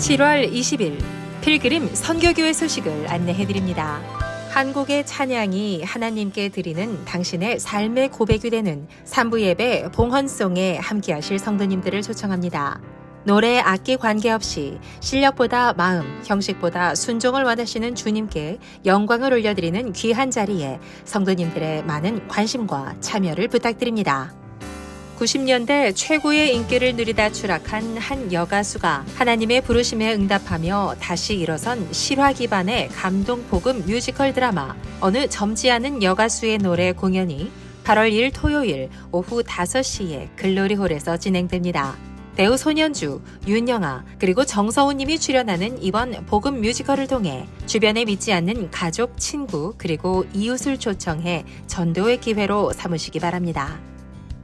7월 20일 필그림 선교교회 소식을 안내해 드립니다. 한국의 찬양이 하나님께 드리는 당신의 삶의 고백이 되는 3부 예배 봉헌송에 함께 하실 성도님들을 초청합니다. 노래 악기 관계없이 실력보다 마음, 형식보다 순종을 원하시는 주님께 영광을 올려드리는 귀한 자리에 성도님들의 많은 관심과 참여를 부탁드립니다. 90년대 최고의 인기를 누리다 추락한 한 여가수가 하나님의 부르심에 응답하며 다시 일어선 실화 기반의 감동 복음 뮤지컬 드라마 어느 점지 않은 여가수의 노래 공연이 8월 1일 토요일 오후 5시에 글로리홀에서 진행됩니다. 배우 손현주, 윤영아, 그리고 정서우 님이 출연하는 이번 복음 뮤지컬을 통해 주변에 믿지 않는 가족, 친구, 그리고 이웃을 초청해 전도의 기회로 삼으시기 바랍니다.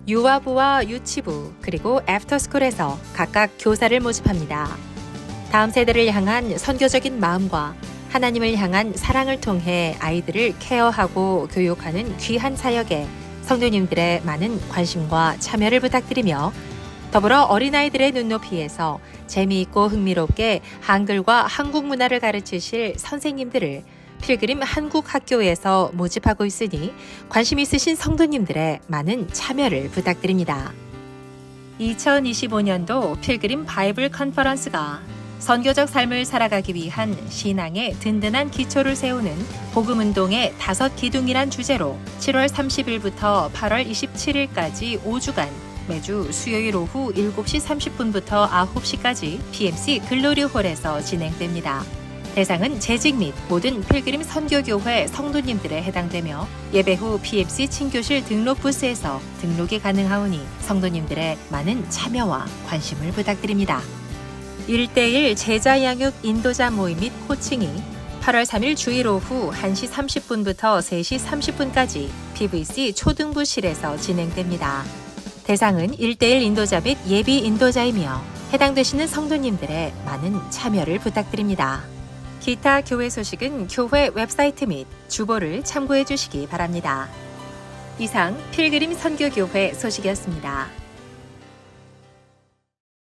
유아부와 유치부 그리고 애프터스쿨에서 각각 교사를 모집합니다. 다음 세대를 향한 선교적인 마음과 하나님을 향한 사랑을 통해 아이들을 케어하고 교육하는 귀한 사역에 성도님들의 많은 관심과 참여를 부탁드리며 더불어 어린아이들의 눈높이에서 재미있고 흥미롭게 한글과 한국 문화를 가르치실 선생님들을 필그림 한국 학교에서 모집하고 있으니 관심 있으신 성도님들의 많은 참여를 부탁드립니다. 2025년도 필그림 바이블 컨퍼런스가 선교적 삶을 살아가기 위한 신앙의 든든한 기초를 세우는 복음 운동의 다섯 기둥이란 주제로 7월 30일부터 8월 27일까지 5주간 매주 수요일 오후 7시 30분부터 9시까지 PMC 글로리 홀에서 진행됩니다. 대상은 재직 및 모든 필그림 선교교회 성도님들에 해당되며 예배 후 PMC 친교실 등록 부스에서 등록이 가능하오니 성도님들의 많은 참여와 관심을 부탁드립니다. 1대1 제자 양육 인도자 모임 및 코칭이 8월 3일 주일 오후 1시 30분부터 3시 30분까지 PVC 초등부실에서 진행됩니다. 대상은 1대1 인도자 및 예비 인도자이며 해당되시는 성도님들의 많은 참여를 부탁드립니다. 기타 교회 소식은 교회 웹사이트 및 주보를 참고해 주시기 바랍니다. 이상 필그림 선교교회 소식이었습니다.